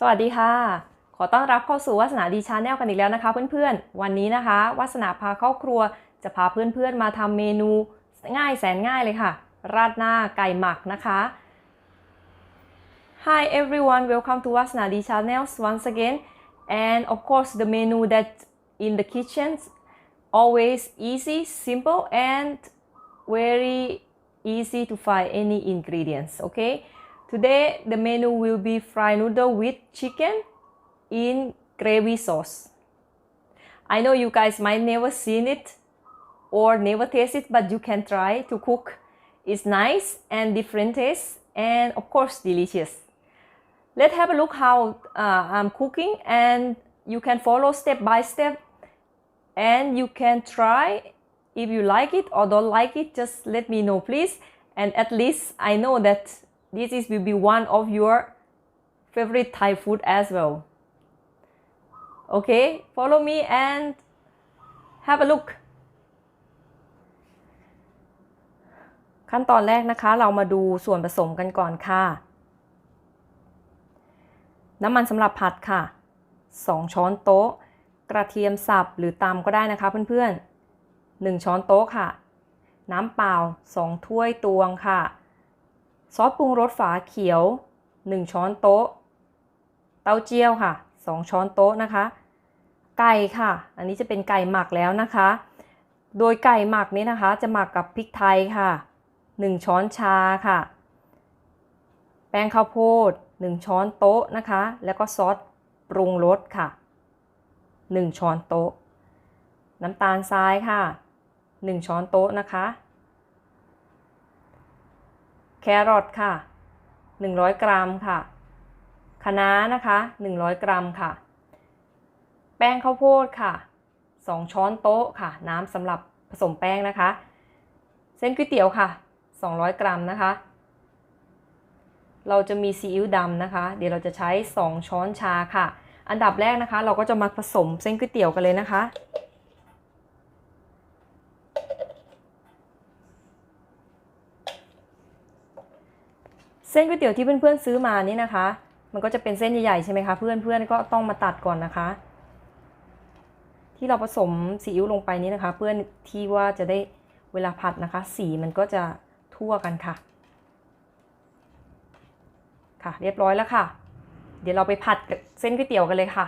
สวัสดีค่ะ ขอต้อนรับเข้าสู่วาสนาดีชาแนลกันอีกแล้วนะคะเพื่อนๆ วันนี้นะคะวาสนาพาเข้าครัวจะพาเพื่อนๆมาทำเมนูง่ายแสนง่ายเลยค่ะ ราดหน้าไก่หมักนะคะ Hi everyone, welcome to Wasna D Channel once again. And of course, the menu that in the kitchen always easy, simple, and very easy to find any ingredients. Okay, today the menu will be fried noodle with chicken in gravy sauce. I know you guys might never seen it or never taste it, but you can try to cook. It's nice and different taste, and of course delicious. Let's have a look how uh, I'm cooking, and you can follow step by step, and you can try. If you like it or don't like it, just let me know, please. And at least I know that this is will be one of your favorite Thai food as well. Okay, follow me and have a look. ขั้นตอนแรกนะคะ เรามาดูส่วนผสมกันก่อนค่ะ น้ำมันสำหรับผัดค่ะ 2 ช้อนโต๊ะ กระเทียมสับหรือตำก็ได้นะคะเพื่อนๆ 1 ช้อนโต๊ะค่ะ น้ำเปล่า 2 ถ้วยตวงค่ะ ซอสปรุงรสฝาเขียว 1 ช้อนโต๊ะ เต้าเจี้ยวค่ะ 2 ช้อนโต๊ะนะคะ ไก่ค่ะ อันนี้จะเป็นไก่หมักแล้วนะคะ โดยไก่หมักนี้นะคะจะหมักกับพริกไทยค่ะ 1 ช้อนชาค่ะ แป้งข้าวโพด 1 ช้อนโต๊ะนะคะ แล้วก็ซอสปรุงรสค่ะ 1 ช้อนโต๊ะ น้ำตาลทรายค่ะ 1 ช้อนโต๊ะนะคะ แครอทค่ะ 100 กรัมค่ะคะน้านะคะ 100 กรัมค่ะ แป้งข้าวโพดค่ะ 2 ช้อนโต๊ะค่ะ น้ำสำหรับผสมแป้งนะคะ เส้นก๋วยเตี๋ยวค่ะ 200 กรัมนะคะ เราจะมีซีอิ๊วดำนะคะ เดี๋ยวเราจะใช้ 2 ช้อนชาค่ะ อันดับแรกนะคะ เราก็จะมาผสมเส้นก๋วยเตี๋ยวกันเลยนะคะ เส้นก๋วยเตี๋ยวที่เพื่อนๆซื้อมานี่นะคะ มันก็จะเป็นเส้นใหญ่ๆใช่ไหมคะ เพื่อนๆก็ต้องมาตัดก่อนนะคะ ที่เราผสมซีอิ๊วลงไปนี้นะคะ เพื่อนที่ว่าจะได้เวลาผัดนะคะ สีมันก็จะทั่วกันค่ะ ค่ะ เรียบร้อยแล้วค่ะ เดี๋ยวเราไปผัดเส้นก๋วยเตี๋ยวกันเลยค่ะ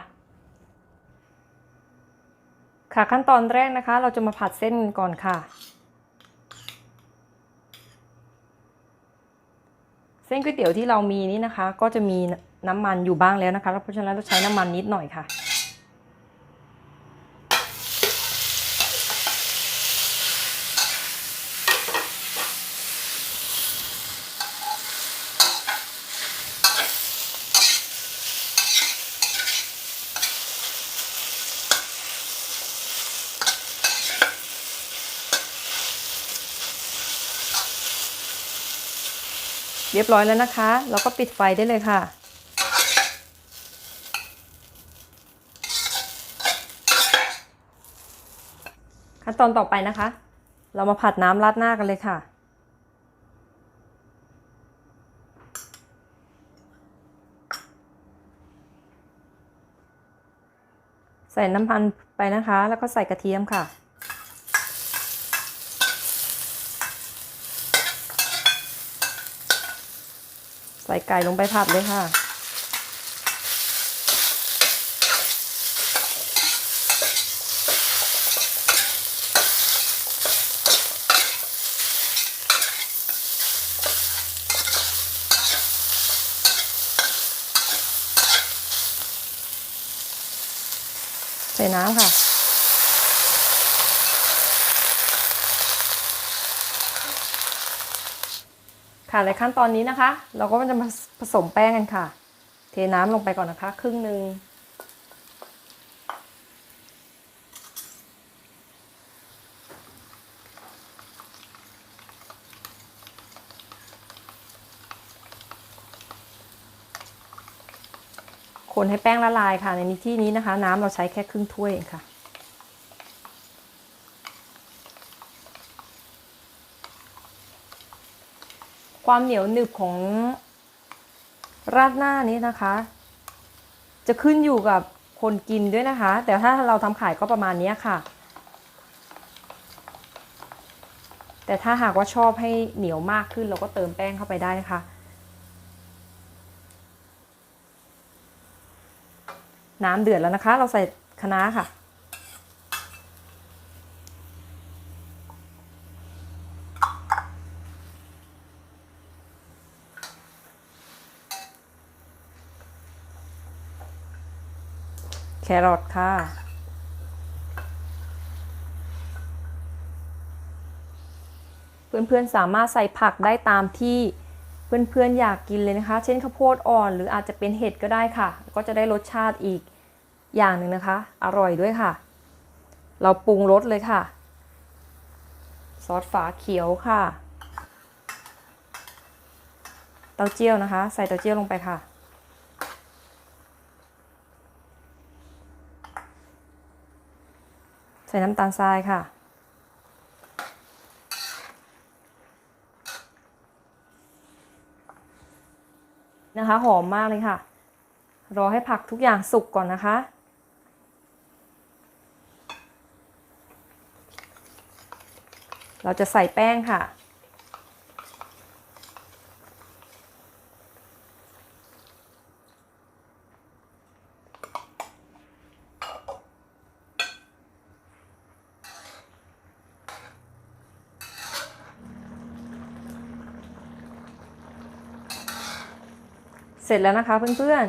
ค่ะขั้นตอนแรกนะคะ เราจะมาผัดเส้นก่อนค่ะ เส้นก๋วยเตี๋ยวที่เรามีนี่นะคะ ก็จะมีน้ำมันอยู่บ้างแล้วนะคะเพราะฉะนั้นเราใช้น้ำมันนิดหน่อยค่ะ เรียบร้อยแล้วนะคะ เราก็ปิดไฟได้เลยค่ะ ขั้นตอนต่อไปนะคะ เรามาผัดน้ำราดหน้ากันเลยค่ะใส่น้ำมันไปนะคะ แล้วก็ใส่กระเทียมค่ะ ส่ไก่ลงไปผัดเลยค่ะ ใส่น้ำค่ะ ค่ะในขั้นตอนนี้นะคะ เราก็จะมาผสมแป้งกันค่ะ เทน้ำลงไปก่อนนะคะ ครึ่งหนึ่งคนให้แป้งละลายค่ะ ในที่นี้นะคะ น้ำเราใช้แค่ครึ่งถ้วยเองค่ะ ความเหนียวหนึบของราดหน้านี้นะคะ จะขึ้นอยู่กับคนกินด้วยนะคะ แต่ถ้าเราทำขายก็ประมาณนี้ค่ะ แต่ถ้าหากว่าชอบให้เหนียวมากขึ้นเราก็เติมแป้งเข้าไปได้นะคะน้ำเดือดแล้วนะคะ เราใส่คะน้าค่ะ แครอทค่ะ เพื่อนๆสามารถใส่ผักได้ตามที่เพื่อนๆอยากกินเลยนะคะ เช่นข้าวโพดอ่อน หรืออาจจะเป็นเห็ดก็ได้ค่ะ ก็จะได้รสชาติอีกอย่างหนึ่งนะคะ อร่อยด้วยค่ะ เราปรุงรสเลยค่ะ ซอสฝาเขียวค่ะ เต้าเจี้ยวนะคะ ใส่เต้าเจี้ยวลงไปค่ะ ส่น้ำตาลทรายค่ะ นะคะ หอมมากเลยค่ะ รอให้ผักทุกอย่างสุกก่อนนะคะ เราจะใส่แป้งค่ะ เสร็จแล้วนะคะเพื่อน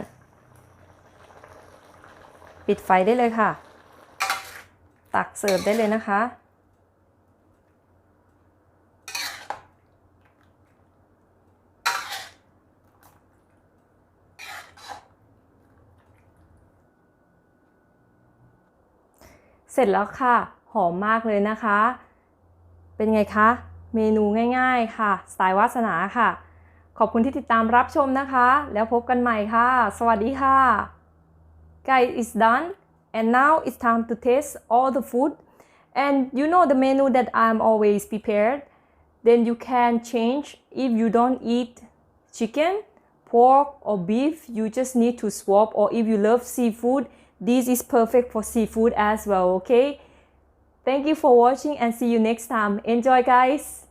ๆ ปิดไฟได้เลยค่ะ ตักเสิร์ฟได้เลยนะคะ เสร็จแล้วค่ะ หอมมากเลยนะคะ เป็นไงคะ เมนูง่ายๆค่ะ สไตล์วาสนาค่ะ ขอบคุณที่ติดตามรับชมนะคะ แล้วพบกันใหม่ค่ะ สวัสดีค่ะ Guys, it's done and now it's time to taste all the food and you know the menu that I'm always prepared then you can change if you don't eat chicken pork or beef you just need to swap or if you love seafood this is perfect for seafood as well okay thank you for watching and see you next time enjoy guys